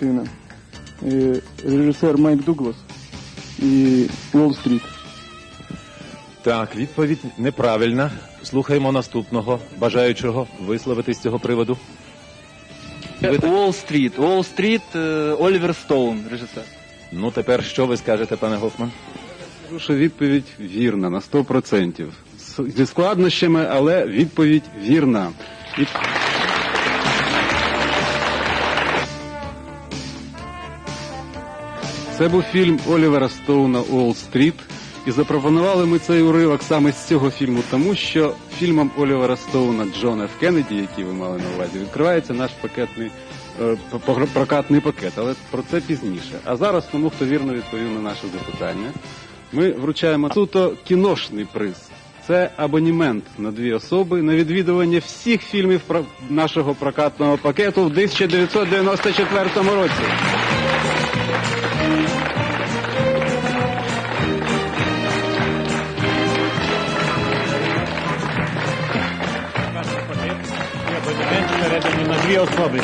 Тина, е, режисер Майк Дуглас і Уолл-стріт. Так, відповідь неправильна. Слухаємо наступного бажаючого висловити з цього приводу. Так- Уолл-стріт. Уолл-стріт, е, Олівер Стоун, режисер. Ну тепер що ви скажете, пане Гофман? Скажу, що відповідь вірна на 100%. Зі складнощами, але відповідь вірна. Від... Це був фільм Олівера Стоуна Уолл-стріт. І запропонували ми цей уривок саме з цього фільму, тому що фільмом Олівера Стоуна Джона Ф. Кеннеді, який ви мали на увазі, відкривається наш пакетний е, прокатний пакет, але про це пізніше. А зараз тому, хто вірно відповів на наше запитання, ми вручаємо суто кіношний приз. Це абонімент на дві особи на відвідування всіх фільмів про- нашого прокатного пакету в 1994 році. Абонемент переданий на дві особи.